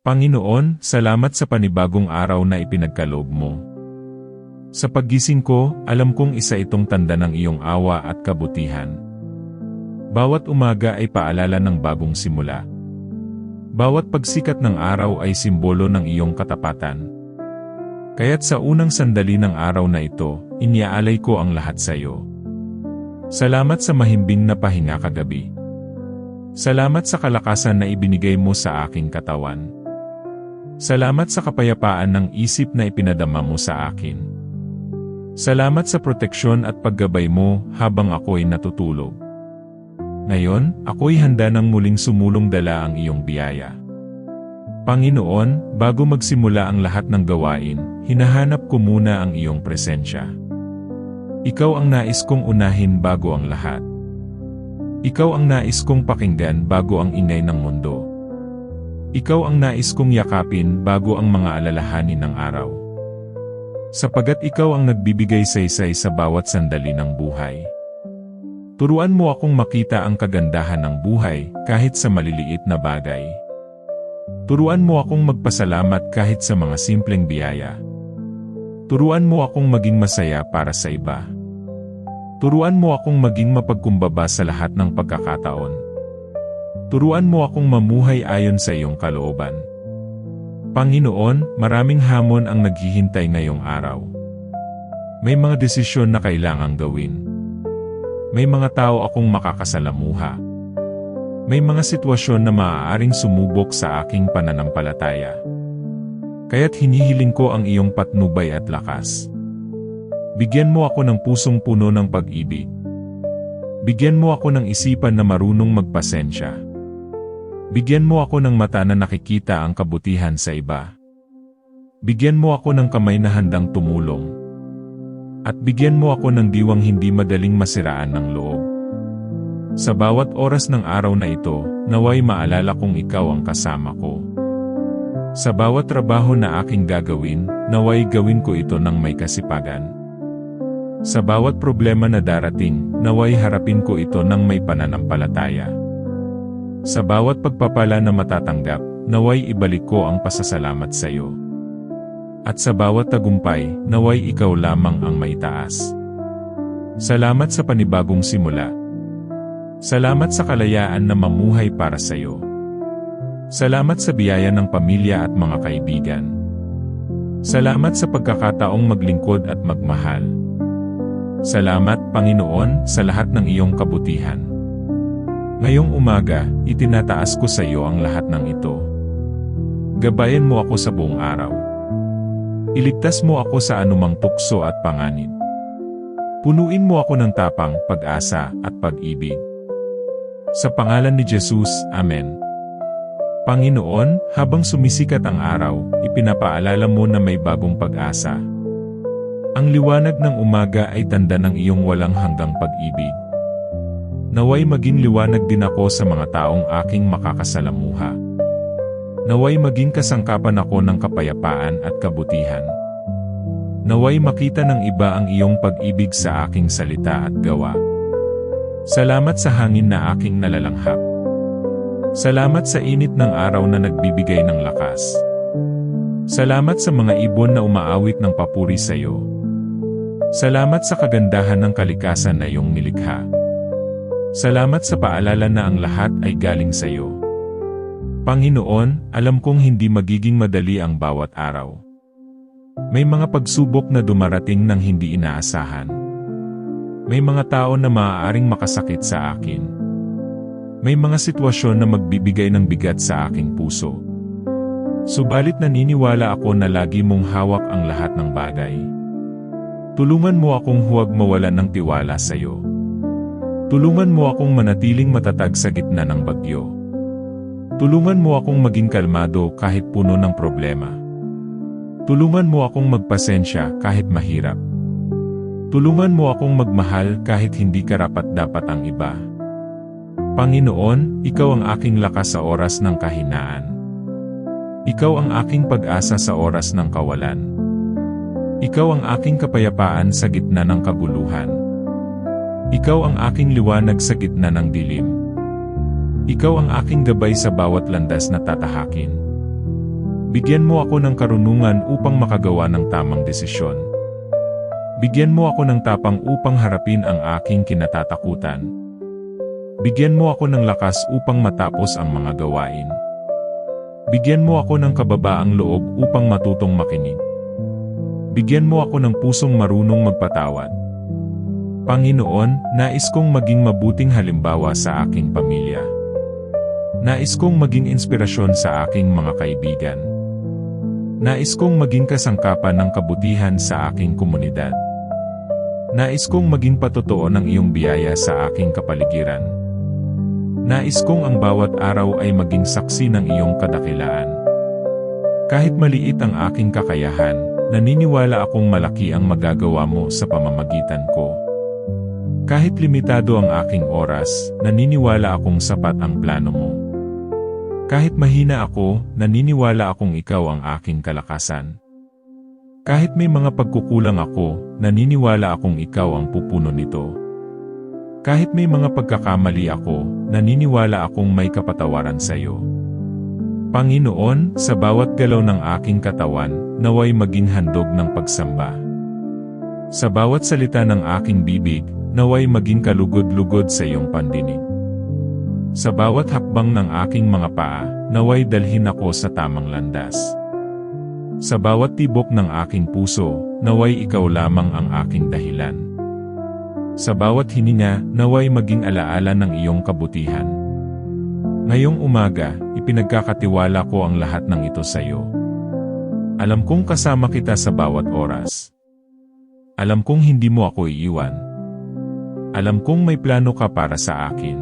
Panginoon, salamat sa panibagong araw na ipinagkaloob mo. Sa paggising ko, alam kong isa itong tanda ng iyong awa at kabutihan. Bawat umaga ay paalala ng bagong simula. Bawat pagsikat ng araw ay simbolo ng iyong katapatan. Kaya't sa unang sandali ng araw na ito, iniaalay ko ang lahat sa iyo. Salamat sa mahimbing na pahinga kagabi. Salamat sa kalakasan na ibinigay mo sa aking katawan. Salamat sa kapayapaan ng isip na ipinadama mo sa akin. Salamat sa proteksyon at paggabay mo habang ako'y natutulog. Ngayon, ako'y handa ng muling sumulong dala ang iyong biyaya. Panginoon, bago magsimula ang lahat ng gawain, hinahanap ko muna ang iyong presensya. Ikaw ang nais kong unahin bago ang lahat. Ikaw ang nais kong pakinggan bago ang ingay ng mundo. Ikaw ang nais kong yakapin bago ang mga alalahanin ng araw. Sapagat ikaw ang nagbibigay saysay sa bawat sandali ng buhay. Turuan mo akong makita ang kagandahan ng buhay kahit sa maliliit na bagay. Turuan mo akong magpasalamat kahit sa mga simpleng biyaya. Turuan mo akong maging masaya para sa iba. Turuan mo akong maging mapagkumbaba sa lahat ng pagkakataon. Turuan mo akong mamuhay ayon sa iyong kalooban. Panginoon, maraming hamon ang naghihintay ngayong araw. May mga desisyon na kailangang gawin. May mga tao akong makakasalamuha. May mga sitwasyon na maaaring sumubok sa aking pananampalataya. Kaya't hinihiling ko ang iyong patnubay at lakas. Bigyan mo ako ng pusong puno ng pag-ibig. Bigyan mo ako ng isipan na marunong magpasensya. Bigyan mo ako ng mata na nakikita ang kabutihan sa iba. Bigyan mo ako ng kamay na handang tumulong. At bigyan mo ako ng diwang hindi madaling masiraan ng loob. Sa bawat oras ng araw na ito, naway maalala kong ikaw ang kasama ko. Sa bawat trabaho na aking gagawin, naway gawin ko ito ng may kasipagan. Sa bawat problema na darating, naway harapin ko ito ng may pananampalataya. Sa bawat pagpapala na matatanggap, naway ibalik ko ang pasasalamat sa iyo. At sa bawat tagumpay, naway ikaw lamang ang maitaas. Salamat sa panibagong simula. Salamat sa kalayaan na mamuhay para sa iyo. Salamat sa biyaya ng pamilya at mga kaibigan. Salamat sa pagkakataong maglingkod at magmahal. Salamat, Panginoon, sa lahat ng iyong kabutihan. Ngayong umaga, itinataas ko sa iyo ang lahat ng ito. Gabayan mo ako sa buong araw. Iligtas mo ako sa anumang tukso at panganib. Punuin mo ako ng tapang, pag-asa, at pag-ibig. Sa pangalan ni Jesus, Amen. Panginoon, habang sumisikat ang araw, ipinapaalala mo na may bagong pag-asa. Ang liwanag ng umaga ay tanda ng iyong walang hanggang pag-ibig. Naway maging liwanag din ako sa mga taong aking makakasalamuha. Naway maging kasangkapan ako ng kapayapaan at kabutihan. Naway makita ng iba ang iyong pag-ibig sa aking salita at gawa. Salamat sa hangin na aking nalalanghap. Salamat sa init ng araw na nagbibigay ng lakas. Salamat sa mga ibon na umaawit ng papuri sa iyo. Salamat sa kagandahan ng kalikasan na iyong nilikha. Salamat sa paalala na ang lahat ay galing sa iyo. Panginoon, alam kong hindi magiging madali ang bawat araw. May mga pagsubok na dumarating ng hindi inaasahan. May mga tao na maaaring makasakit sa akin. May mga sitwasyon na magbibigay ng bigat sa aking puso. Subalit naniniwala ako na lagi mong hawak ang lahat ng bagay. Tulungan mo akong huwag mawalan ng tiwala sa iyo. Tulungan mo akong manatiling matatag sa gitna ng bagyo. Tulungan mo akong maging kalmado kahit puno ng problema. Tulungan mo akong magpasensya kahit mahirap. Tulungan mo akong magmahal kahit hindi karapat-dapat ang iba. Panginoon, Ikaw ang aking lakas sa oras ng kahinaan. Ikaw ang aking pag-asa sa oras ng kawalan. Ikaw ang aking kapayapaan sa gitna ng kaguluhan. Ikaw ang aking liwanag sa gitna ng dilim. Ikaw ang aking gabay sa bawat landas na tatahakin. Bigyan mo ako ng karunungan upang makagawa ng tamang desisyon. Bigyan mo ako ng tapang upang harapin ang aking kinatatakutan. Bigyan mo ako ng lakas upang matapos ang mga gawain. Bigyan mo ako ng kababaang loob upang matutong makinig. Bigyan mo ako ng pusong marunong magpatawad. Panginoon, nais kong maging mabuting halimbawa sa aking pamilya. Nais kong maging inspirasyon sa aking mga kaibigan. Nais kong maging kasangkapan ng kabutihan sa aking komunidad. Nais kong maging patotoo ng iyong biyaya sa aking kapaligiran. Nais kong ang bawat araw ay maging saksi ng iyong kadakilaan. Kahit maliit ang aking kakayahan, naniniwala akong malaki ang magagawa mo sa pamamagitan ko. Kahit limitado ang aking oras, naniniwala akong sapat ang plano mo. Kahit mahina ako, naniniwala akong ikaw ang aking kalakasan. Kahit may mga pagkukulang ako, naniniwala akong ikaw ang pupuno nito. Kahit may mga pagkakamali ako, naniniwala akong may kapatawaran sa iyo. Panginoon, sa bawat galaw ng aking katawan, naway maging handog ng pagsamba. Sa bawat salita ng aking bibig, naway maging kalugod-lugod sa iyong pandinig. Sa bawat hakbang ng aking mga paa, naway dalhin ako sa tamang landas. Sa bawat tibok ng aking puso, naway ikaw lamang ang aking dahilan. Sa bawat hininga, naway maging alaala ng iyong kabutihan. Ngayong umaga, ipinagkakatiwala ko ang lahat ng ito sa iyo. Alam kong kasama kita sa bawat oras. Alam kong hindi mo ako iiwan. Alam kong may plano ka para sa akin.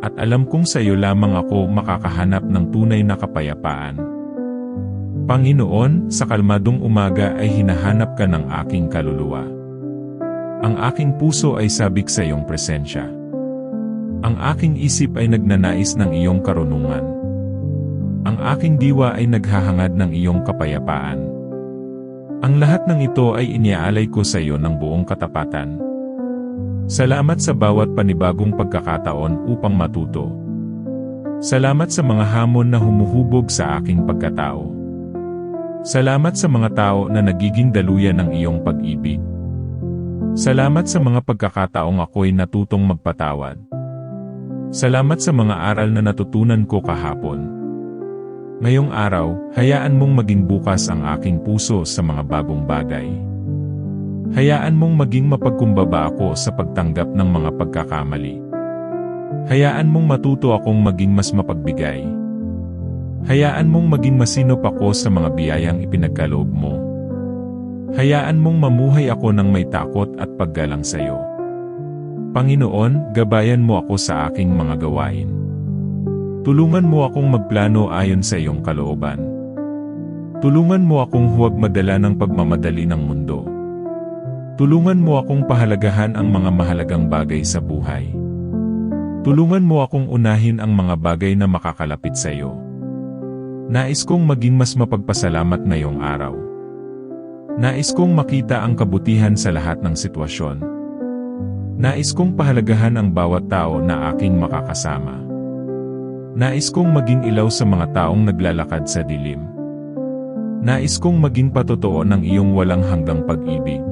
At alam kong sa iyo lamang ako makakahanap ng tunay na kapayapaan. Panginoon, sa kalmadong umaga ay hinahanap ka ng aking kaluluwa. Ang aking puso ay sabik sa iyong presensya. Ang aking isip ay nagnanais ng iyong karunungan. Ang aking diwa ay naghahangad ng iyong kapayapaan. Ang lahat ng ito ay iniaalay ko sa iyo ng buong katapatan. Salamat sa bawat panibagong pagkakataon upang matuto. Salamat sa mga hamon na humuhubog sa aking pagkatao. Salamat sa mga tao na nagiging daluyan ng iyong pag-ibig. Salamat sa mga pagkakataong ako'y natutong magpatawad. Salamat sa mga aral na natutunan ko kahapon. Ngayong araw, hayaan mong maging bukas ang aking puso sa mga bagong bagay. Hayaan mong maging mapagkumbaba ako sa pagtanggap ng mga pagkakamali. Hayaan mong matuto akong maging mas mapagbigay. Hayaan mong maging masinop ako sa mga biyayang ipinagkaloob mo. Hayaan mong mamuhay ako ng may takot at paggalang sa iyo. Panginoon, gabayan mo ako sa aking mga gawain. Tulungan mo akong magplano ayon sa iyong kalooban. Tulungan mo akong huwag madala ng pagmamadali ng mundo. Tulungan mo akong pahalagahan ang mga mahalagang bagay sa buhay. Tulungan mo akong unahin ang mga bagay na makakalapit sa iyo. Nais kong maging mas mapagpasalamat ngayong araw. Nais kong makita ang kabutihan sa lahat ng sitwasyon. Nais kong pahalagahan ang bawat tao na aking makakasama. Nais kong maging ilaw sa mga taong naglalakad sa dilim. Nais kong maging patotoo ng iyong walang hanggang pag-ibig.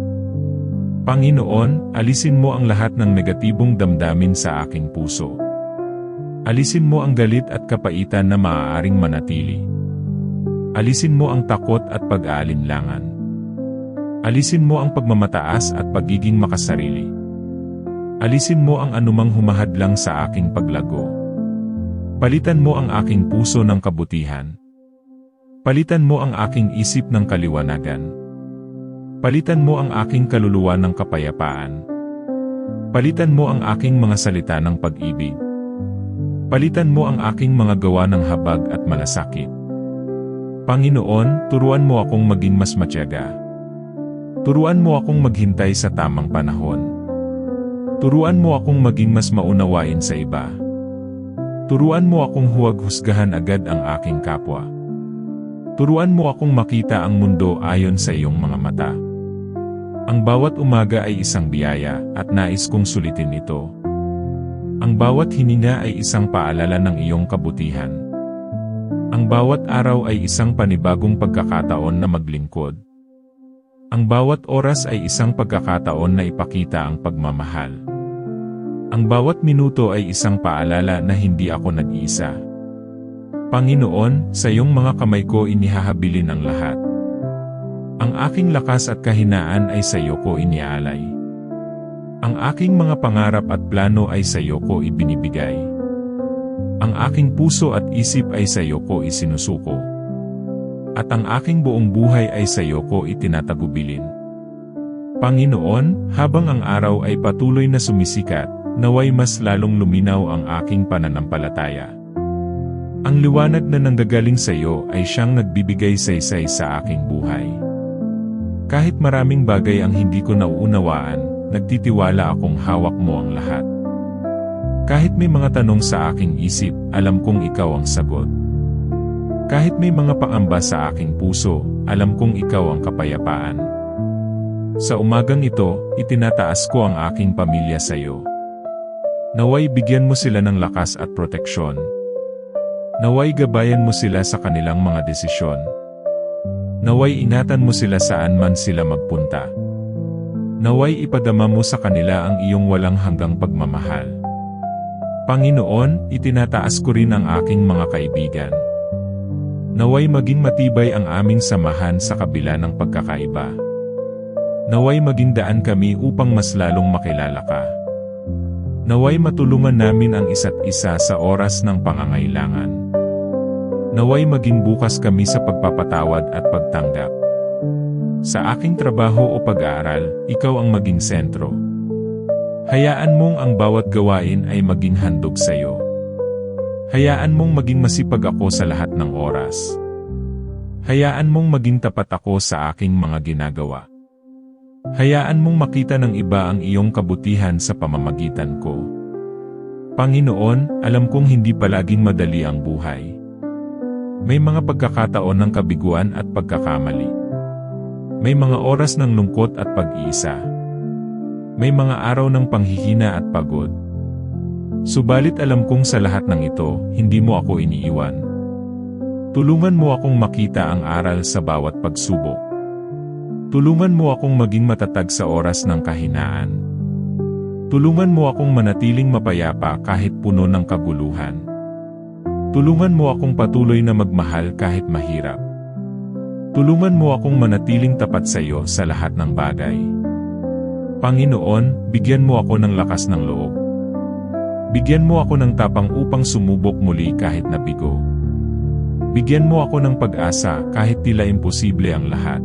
Panginoon, alisin mo ang lahat ng negatibong damdamin sa aking puso. Alisin mo ang galit at kapaitan na maaaring manatili. Alisin mo ang takot at pag-aalinlangan. Alisin mo ang pagmamataas at pagiging makasarili. Alisin mo ang anumang humahadlang sa aking paglago. Palitan mo ang aking puso ng kabutihan. Palitan mo ang aking isip ng kaliwanagan. Palitan mo ang aking kaluluwa ng kapayapaan. Palitan mo ang aking mga salita ng pag-ibig. Palitan mo ang aking mga gawa ng habag at malasakit. Panginoon, turuan mo akong maging mas matyaga. Turuan mo akong maghintay sa tamang panahon. Turuan mo akong maging mas maunawain sa iba. Turuan mo akong huwag husgahan agad ang aking kapwa. Turuan mo akong makita ang mundo ayon sa iyong mga mata. Ang bawat umaga ay isang biyaya at nais kong sulitin ito. Ang bawat hininga ay isang paalala ng iyong kabutihan. Ang bawat araw ay isang panibagong pagkakataon na maglingkod. Ang bawat oras ay isang pagkakataon na ipakita ang pagmamahal. Ang bawat minuto ay isang paalala na hindi ako nag-iisa. Panginoon, sa iyong mga kamay ko inihahabilin ang lahat. Ang aking lakas at kahinaan ay sa iyo ko inialay. Ang aking mga pangarap at plano ay sa iyo ko ibinibigay. Ang aking puso at isip ay sa iyo ko isinusuko. At ang aking buong buhay ay sa iyo ko itinatagubilin. Panginoon, habang ang araw ay patuloy na sumisikat, naway mas lalong luminaw ang aking pananampalataya. Ang liwanag na nanggagaling sa iyo ay siyang nagbibigay saysay sa aking buhay. Kahit maraming bagay ang hindi ko nauunawaan, nagtitiwala akong hawak mo ang lahat. Kahit may mga tanong sa aking isip, alam kong ikaw ang sagot. Kahit may mga paamba sa aking puso, alam kong ikaw ang kapayapaan. Sa umagang ito, itinataas ko ang aking pamilya sa iyo. Naway bigyan mo sila ng lakas at proteksyon. Naway gabayan mo sila sa kanilang mga desisyon. Naway inatan mo sila saan man sila magpunta. Naway ipadama mo sa kanila ang iyong walang hanggang pagmamahal. Panginoon, itinataas ko rin ang aking mga kaibigan. Naway maging matibay ang aming samahan sa kabila ng pagkakaiba. Naway maging daan kami upang mas lalong makilala ka. Naway matulungan namin ang isa't isa sa oras ng pangangailangan. Naway maging bukas kami sa pagpapatawad at pagtanggap. Sa aking trabaho o pag-aaral, ikaw ang maging sentro. Hayaan mong ang bawat gawain ay maging handog sa iyo. Hayaan mong maging masipag ako sa lahat ng oras. Hayaan mong maging tapat ako sa aking mga ginagawa. Hayaan mong makita ng iba ang iyong kabutihan sa pamamagitan ko. Panginoon, alam kong hindi palaging madali ang buhay. May mga pagkakataon ng kabiguan at pagkakamali. May mga oras ng lungkot at pag-iisa. May mga araw ng panghihina at pagod. Subalit alam kong sa lahat ng ito, hindi mo ako iniiwan. Tulungan mo akong makita ang aral sa bawat pagsubok. Tulungan mo akong maging matatag sa oras ng kahinaan. Tulungan mo akong manatiling mapayapa kahit puno ng kaguluhan. Tulungan mo akong patuloy na magmahal kahit mahirap. Tulungan mo akong manatiling tapat sa iyo sa lahat ng bagay. Panginoon, bigyan mo ako ng lakas ng loob. Bigyan mo ako ng tapang upang sumubok muli kahit nabigo. Bigyan mo ako ng pag-asa kahit tila imposible ang lahat.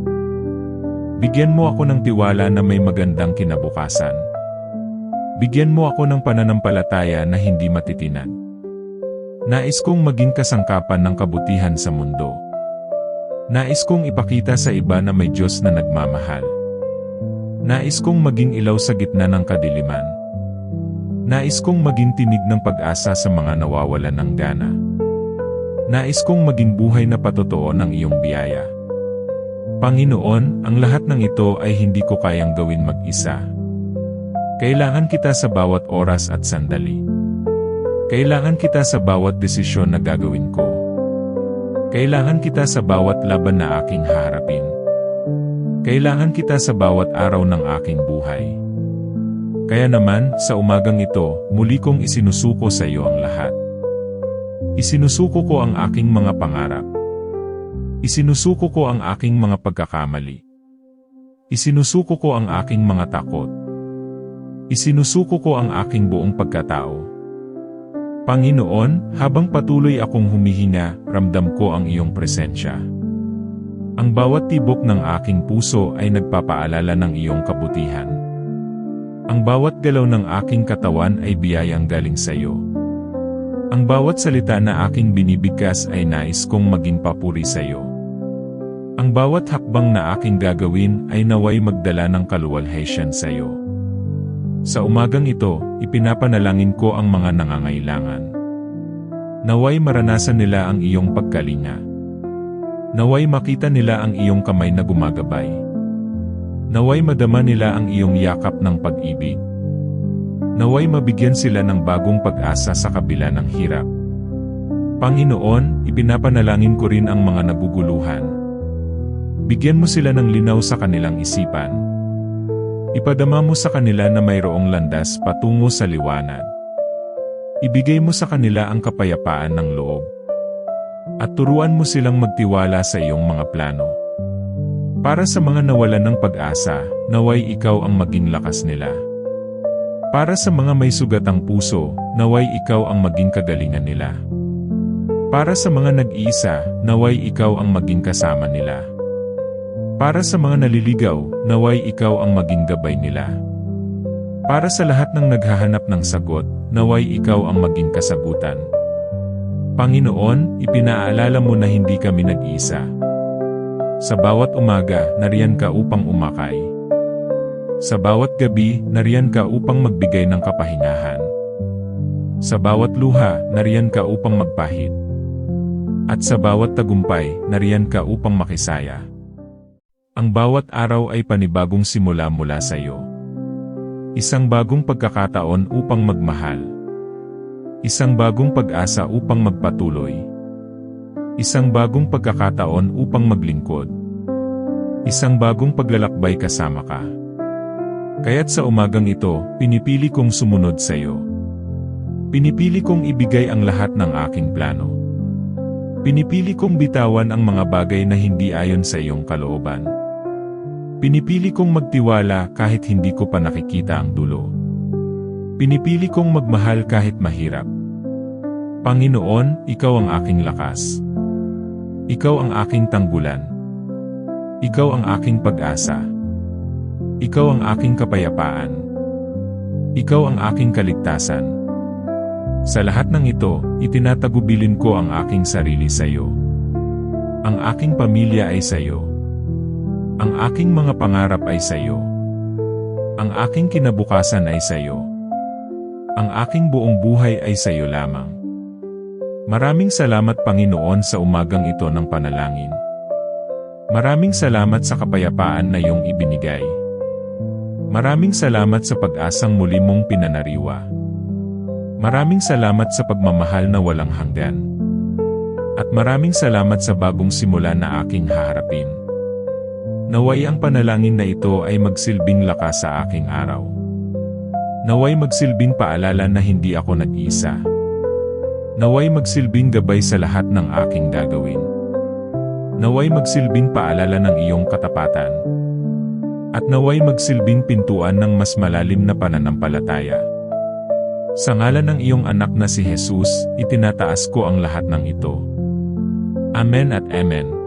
Bigyan mo ako ng tiwala na may magandang kinabukasan. Bigyan mo ako ng pananampalataya na hindi matitinag. Nais kong maging kasangkapan ng kabutihan sa mundo. Nais kong ipakita sa iba na may Diyos na nagmamahal. Nais kong maging ilaw sa gitna ng kadiliman. Nais kong maging tinig ng pag-asa sa mga nawawalan ng gana. Nais kong maging buhay na patotoo ng iyong biyaya. Panginoon, ang lahat ng ito ay hindi ko kayang gawin mag-isa. Kailangan kita sa bawat oras at sandali. Kailangan kita sa bawat desisyon na gagawin ko. Kailangan kita sa bawat laban na aking harapin. Kailangan kita sa bawat araw ng aking buhay. Kaya naman, sa umagang ito, muli kong isinusuko sa iyo ang lahat. Isinusuko ko ang aking mga pangarap. Isinusuko ko ang aking mga pagkakamali. Isinusuko ko ang aking mga takot. Isinusuko ko ang aking buong pagkatao. Panginoon, habang patuloy akong humihinga, ramdam ko ang iyong presensya. Ang bawat tibok ng aking puso ay nagpapaalala ng iyong kabutihan. Ang bawat galaw ng aking katawan ay biyayang galing sa iyo. Ang bawat salita na aking binibigkas ay nais kong maging papuri sa iyo. Ang bawat hakbang na aking gagawin ay naway magdala ng kaluwalhatian sa iyo. Sa umagang ito, ipinapanalangin ko ang mga nangangailangan. Naway maranasan nila ang iyong pagkalinga. Naway makita nila ang iyong kamay na gumagabay. Naway madama nila ang iyong yakap ng pag-ibig. Naway mabigyan sila ng bagong pag-asa sa kabila ng hirap. Panginoon, ipinapanalangin ko rin ang mga naguguluhan. Bigyan mo sila ng linaw sa kanilang isipan. Ipadama mo sa kanila na mayroong landas patungo sa liwanag. Ibigay mo sa kanila ang kapayapaan ng loob. At turuan mo silang magtiwala sa iyong mga plano. Para sa mga nawalan ng pag-asa, naway ikaw ang maging lakas nila. Para sa mga may sugatang puso, naway ikaw ang maging kagalingan nila. Para sa mga nag-iisa, naway ikaw ang maging kasama nila. Para sa mga naliligaw, naway ikaw ang maging gabay nila. Para sa lahat ng naghahanap ng sagot, naway ikaw ang maging kasagutan. Panginoon, ipinaalala mo na hindi kami nag-iisa. Sa bawat umaga, nariyan ka upang umakay. Sa bawat gabi, nariyan ka upang magbigay ng kapahingahan. Sa bawat luha, nariyan ka upang magpahid. At sa bawat tagumpay, nariyan ka upang makisaya. Ang bawat araw ay panibagong simula mula sa iyo. Isang bagong pagkakataon upang magmahal. Isang bagong pag-asa upang magpatuloy. Isang bagong pagkakataon upang maglingkod. Isang bagong paglalakbay kasama ka. Kaya't sa umagang ito, pinipili kong sumunod sa iyo. Pinipili kong ibigay ang lahat ng aking plano. Pinipili kong bitawan ang mga bagay na hindi ayon sa iyong kalooban. Pinipili kong magtiwala kahit hindi ko pa nakikita ang dulo. Pinipili kong magmahal kahit mahirap. Panginoon, Ikaw ang aking lakas. Ikaw ang aking tanggulan. Ikaw ang aking pag-asa. Ikaw ang aking kapayapaan. Ikaw ang aking kaligtasan. Sa lahat ng ito, itinatagubilin ko ang aking sarili sa iyo. Ang aking pamilya ay sa iyo. Ang aking mga pangarap ay sa iyo. Ang aking kinabukasan ay sa iyo. Ang aking buong buhay ay sa iyo lamang. Maraming salamat Panginoon sa umagang ito ng panalangin. Maraming salamat sa kapayapaan na iyong ibinigay. Maraming salamat sa pag-asang muli mong pinanariwa. Maraming salamat sa pagmamahal na walang hanggan. At maraming salamat sa bagong simula na aking haharapin. Naway ang panalangin na ito ay magsilbing lakas sa aking araw. Naway magsilbing paalala na hindi ako nag-isa. Naway magsilbing gabay sa lahat ng aking gagawin. Naway magsilbing paalala ng iyong katapatan. At naway magsilbing pintuan ng mas malalim na pananampalataya. Sa ngalan ng iyong anak na si Jesus, itinataas ko ang lahat ng ito. Amen at Amen.